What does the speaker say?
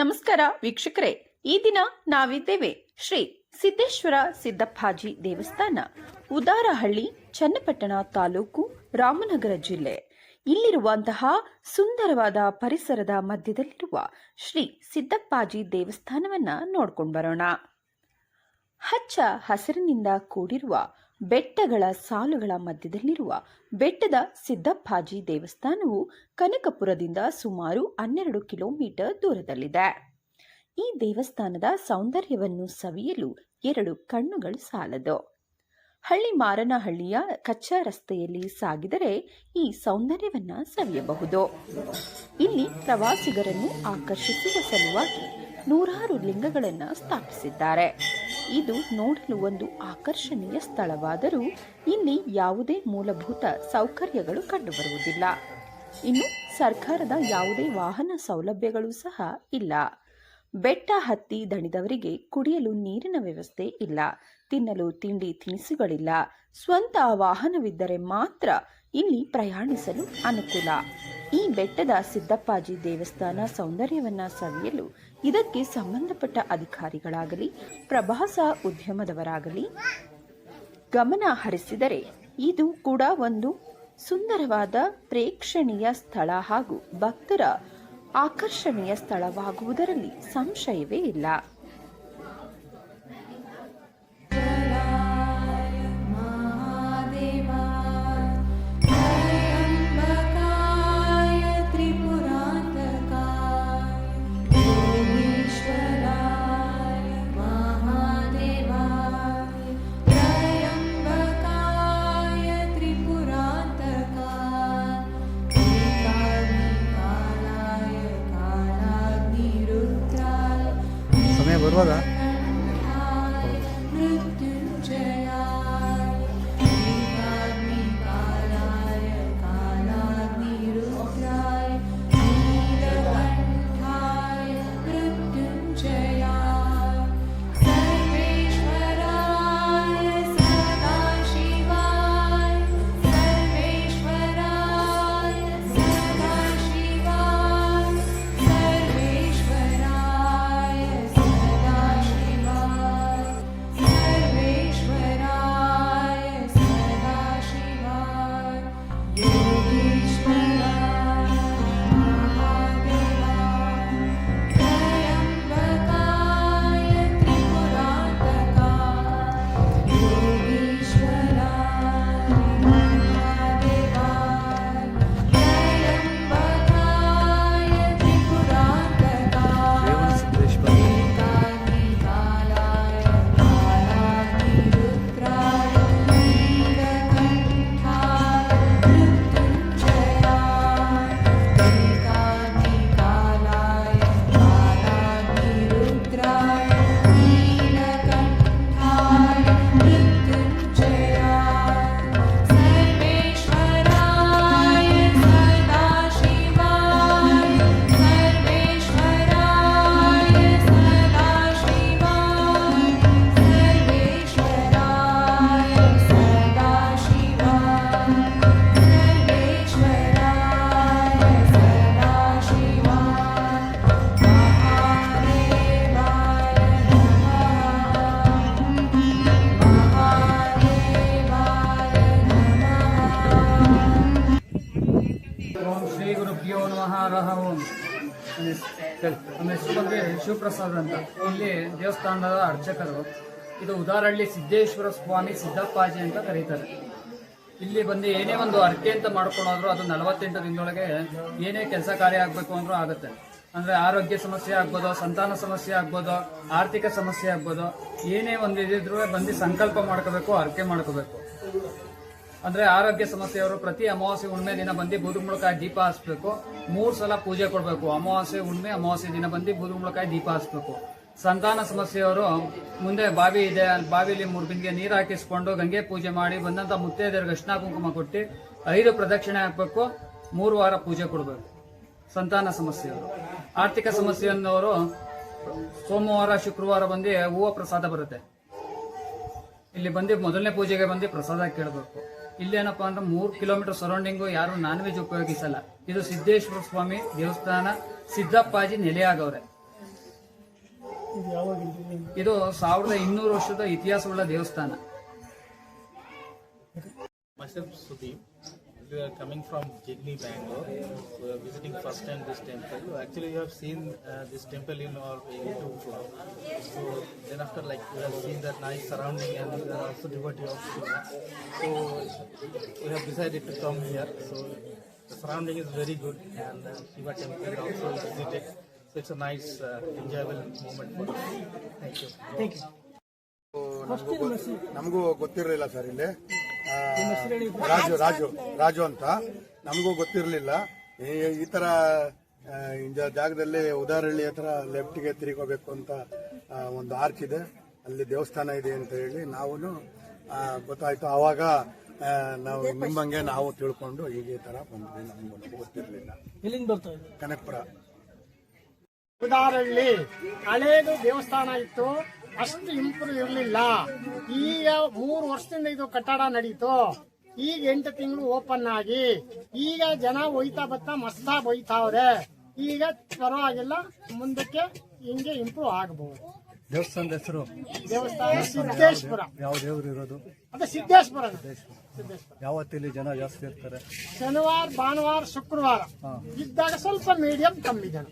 ನಮಸ್ಕಾರ ವೀಕ್ಷಕರೇ. ಈ ದಿನ ನಾವಿದ್ದೇವೆ ಶ್ರೀ ಸಿದ್ದೇಶ್ವರ ಸಿದ್ದಪ್ಪಾಜಿ ದೇವಸ್ಥಾನ, ಉದಾರಹಳ್ಳಿ, ಚನ್ನಪಟ್ಟಣ ತಾಲೂಕು, ರಾಮನಗರ ಜಿಲ್ಲೆ. ಇಲ್ಲಿರುವಂತಹ ಸುಂದರವಾದ ಪರಿಸರದ ಮಧ್ಯದಲ್ಲಿರುವ ಶ್ರೀ ಸಿದ್ದಪ್ಪಾಜಿ ದೇವಸ್ಥಾನವನ್ನ ನೋಡ್ಕೊಂಡು ಬರೋಣ. ಹಚ್ಚ ಹಸಿರಿನಿಂದ ಕೂಡಿರುವ ಬೆಟ್ಟಗಳ ಸಾಲುಗಳ ಮಧ್ಯದಲ್ಲಿರುವ ಬೆಟ್ಟದ ಸಿದ್ದಪ್ಪಾಜಿ ದೇವಸ್ಥಾನವು ಕನಕಪುರದಿಂದ ಸುಮಾರು ಹನ್ನೆರಡು ಕಿಲೋಮೀಟರ್ ದೂರದಲ್ಲಿದೆ. ಈ ದೇವಸ್ಥಾನದ ಸೌಂದರ್ಯವನ್ನು ಸವಿಯಲು ಎರಡು ಕಣ್ಣುಗಳು ಸಾಲದು. ಹಳ್ಳಿ ಮಾರನಹಳ್ಳಿಯ ಕಚ್ಚಾ ರಸ್ತೆಯಲ್ಲಿ ಸಾಗಿದರೆ ಈ ಸೌಂದರ್ಯವನ್ನು ಸವಿಯಬಹುದು. ಇಲ್ಲಿ ಪ್ರವಾಸಿಗರನ್ನು ಆಕರ್ಷಿಸುವ ಸಲುವಾಗಿ ನೂರಾರು ಲಿಂಗಗಳನ್ನು ಸ್ಥಾಪಿಸಿದ್ದಾರೆ. ಇದು ನೋಡಲು ಒಂದು ಆಕರ್ಷಣೀಯ ಸ್ಥಳವಾದರೂ ಇಲ್ಲಿ ಯಾವುದೇ ಮೂಲಭೂತ ಸೌಕರ್ಯಗಳು ಕಂಡುಬರುವುದಿಲ್ಲ. ಇನ್ನು ಸರ್ಕಾರದ ಯಾವುದೇ ವಾಹನ ಸೌಲಭ್ಯಗಳು ಸಹ ಇಲ್ಲ. ಬೆಟ್ಟ ಹತ್ತಿ ದಣಿದವರಿಗೆ ಕುಡಿಯಲು ನೀರಿನ ವ್ಯವಸ್ಥೆ ಇಲ್ಲ. ತಿನ್ನಲು ತಿಂಡಿ ತಿನಿಸುಗಳಿಲ್ಲ. ಸ್ವಂತ ವಾಹನವಿದ್ದರೆ ಮಾತ್ರ ಇಲ್ಲಿ ಪ್ರಯಾಣಿಸಲು ಅನುಕೂಲ. ಈ ಬೆಟ್ಟದ ಸಿದ್ದಪ್ಪಾಜಿ ದೇವಸ್ಥಾನ ಸೌಂದರ್ಯವನ್ನ ಸವಿಯಲು ಇದಕ್ಕೆ ಸಂಬಂಧಪಟ್ಟ ಅಧಿಕಾರಿಗಳಾಗಲಿ, ಪ್ರವಾಸ ಉದ್ಯಮದವರಾಗಲಿ ಗಮನ ಹರಿಸಿದರೆ ಇದು ಕೂಡ ಒಂದು ಸುಂದರವಾದ ಪ್ರೇಕ್ಷಣೀಯ ಸ್ಥಳ ಹಾಗೂ ಭಕ್ತರ ಆಕರ್ಷಣೀಯ ಸ್ಥಳವಾಗುವುದರಲ್ಲಿ ಸಂಶಯವೇ ಇಲ್ಲ. बघा ನಮ್ಮ ಹೆಸರು ಬಗ್ಗೆ ಶಿವಪ್ರಸಾದ್ ಅಂತ. ಇಲ್ಲಿ ದೇವಸ್ಥಾನದ ಅರ್ಚಕರು. ಇದು ಉದಾರಹಳ್ಳಿ ಸಿದ್ದೇಶ್ವರ ಸ್ವಾಮಿ ಸಿದ್ದಪ್ಪಾಜಿ ಅಂತ ಕರೀತಾರೆ. ಇಲ್ಲಿ ಬಂದು ಏನೇ ಒಂದು ಅರ್ಕೆ ಅಂತ ಮಾಡ್ಕೊಳೋದ್ರು ಅದು ನಲವತ್ತೆಂಟು ದಿನದೊಳಗೆ ಏನೇ ಕೆಲಸ ಕಾರ್ಯ ಆಗಬೇಕು ಅಂದ್ರೂ ಆಗುತ್ತೆ. ಅಂದ್ರೆ ಆರೋಗ್ಯ ಸಮಸ್ಯೆ ಆಗ್ಬೋದು, ಸಂತಾನ ಸಮಸ್ಯೆ ಆಗ್ಬೋದು, ಆರ್ಥಿಕ ಸಮಸ್ಯೆ ಆಗ್ಬೋದು, ಏನೇ ಒಂದು ಇದ್ರೂ ಬಂದು ಸಂಕಲ್ಪ ಮಾಡ್ಕೋಬೇಕು, ಅರ್ಕೆ ಮಾಡ್ಕೋಬೇಕು. ಅಂದ್ರೆ ಆರೋಗ್ಯ ಸಮಸ್ಯೆಯವರು ಪ್ರತಿ ಅಮಾವಾಸ್ಯೆ ಹುಣ್ಮೆ ದಿನ ಬಂದು ಬೂದುಗುಂಬಳಕಾಯಿ ದೀಪ ಹಚ್ಬೇಕು. ಮೂರು ಸಲ ಪೂಜೆ ಕೊಡಬೇಕು. ಅಮಾವಾಸ್ಯೆ, ಹುಣ್ಣಿಮೆ, ಅಮಾವಾಸ್ಯೆ ದಿನ ಬಂದು ಬೂದುಗುಂಬಳಕಾಯಿ ದೀಪ ಹಚ್ಬೇಕು. ಸಂತಾನ ಸಮಸ್ಯೆಯವರು ಮುಂದೆ ಬಾವಿ ಇದೆ. ಬಾವಿಲಿ ಮೂರು ಬಿಂದಿಗೆ ನೀರು ಹಾಕಿಸ್ಕೊಂಡು ಗಂಗೆ ಪೂಜೆ ಮಾಡಿ ಬಂದಂತ ಮುತ್ತೈದೆಯರಿಗೆ ಅರ್ಶಿನ ಕುಂಕುಮ ಕೊಟ್ಟು ಐದು ಪ್ರದಕ್ಷಿಣೆ ಹಾಕ್ಬೇಕು. ಮೂರು ವಾರ ಪೂಜೆ ಕೊಡಬೇಕು. ಸಂತಾನ ಸಮಸ್ಯೆಯವರು ಆರ್ಥಿಕ ಸಮಸ್ಯೆಯನ್ನವರು ಸೋಮವಾರ, ಶುಕ್ರವಾರ ಬಂದು ಹೂವು ಪ್ರಸಾದ ಬರುತ್ತೆ. ಇಲ್ಲಿ ಬಂದು ಮೊದಲನೇ ಪೂಜೆಗೆ ಬಂದು ಪ್ರಸಾದ ಕೇಳಬೇಕು. ಇಲ್ಲೇನಪ್ಪ ಅಂದ್ರೆ ಮೂರು ಕಿಲೋಮೀಟರ್ ಸರೌಂಡಿಂಗು ಯಾರು ನಾನ್ ವೆಜ್ ಉಪಯೋಗಿಸಲ್ಲ. ಇದು ಸಿದ್ದೇಶ್ವರ ಸ್ವಾಮಿ ದೇವಸ್ಥಾನ, ಸಿದ್ದಪ್ಪಾಜಿ ನೆಲೆಯಾಗವ್ರೆ. ಇದು ಸಾವಿರದ ಇನ್ನೂರು ವರ್ಷದ ಇತಿಹಾಸವುಳ್ಳ ದೇವಸ್ಥಾನ. We are coming from Jigni, Bangalore. We are visiting first time this temple. Actually, you have seen uh, this temple in our YouTube vlog. So then after like we have seen that nice surrounding and we are also devotee of Shiva. So we have decided to come here. So the surrounding is very good and uh, Shiva temple also is visited. So it's a nice uh, enjoyable moment for us. Thank you. Thank you. ನಮಗೂ ಗೊತ್- ನಮಗೂ ಗೊತ್ತಿರಲಿಲ್ಲ sir ಇಲ್ಲಿ ರಾಜು ರಾಜು ರಾಜು ಅಂತ. ನಮಗೂ ಗೊತ್ತಿರಲಿಲ್ಲ. ಈ ತರ ಜಾಗದಲ್ಲಿ ಉದಾರಳ್ಳಿ ಹತ್ರ ಲೆಫ್ಟ್ಗೆ ತಿರುಗೋಬೇಕು ಅಂತ ಒಂದು ಆರ್ಚ್ ಇದೆ. ಅಲ್ಲಿ ದೇವಸ್ಥಾನ ಇದೆ ಅಂತ ಹೇಳಿ ನಾವು ಗೊತ್ತಾಯ್ತು. ಆವಾಗ ನಾವು ನಿಮ್ಮಂಗೆ ನಾವು ತಿಳ್ಕೊಂಡು ಹೀಗೆ ಈ ತರ ಬಂದ್ವಿ. ನಮಗೂ ಗೊತ್ತಿರಲಿಲ್ಲ. ಎಲ್ಲಿಂದ ಬರ್ತಾ ಕನಕಪುರ. ಉದಾರಳ್ಳಿ ಹಳೇದು ದೇವಸ್ಥಾನ ಇತ್ತು. ಅಷ್ಟು ಇಂಪ್ರೂವ್ ಇರಲಿಲ್ಲ. ಈಗ ಮೂರು ವರ್ಷದಿಂದ ಇದು ಕಟ್ಟಡ ನಡೀತು. ಈಗ ಎಂಟು ತಿಂಗಳು ಓಪನ್ ಆಗಿ. ಈಗ ಜನ ಒಯ್ತಾ ಬತ್ತಾ ಮಸ್ತಾಗಿ ಒಯ್ತಾವ್ರೆ ಈಗ ಪರವಾಗಿಲ್ಲ ಮುಂದಕ್ಕೆ ಹಿಂಗೆ ಇಂಪ್ರೂವ್ ಆಗಬಹುದು ದೇವಸ್ಥಾನದ ಹೆಸರು? ದೇವಸ್ಥಾನ ಸಿದ್ದೇಶ್ವರ. ಯಾವ ದೇವರು ಇರೋದು? ಅದು ಸಿದ್ದೇಶ್ವರ. ಸಿದ್ದೇಶ್ವರ. ಯಾವತ್ತಿಲ್ಲಿ ಜನ ಜಾಸ್ತಿ ಇರ್ತಾರೆ? ಶನಿವಾರ ಭಾನುವಾರ ಶುಕ್ರವಾರ. ಇದ್ದಾಗ ಸ್ವಲ್ಪ ಮೀಡಿಯಂ ಕಮ್ಮಿ ಜನ.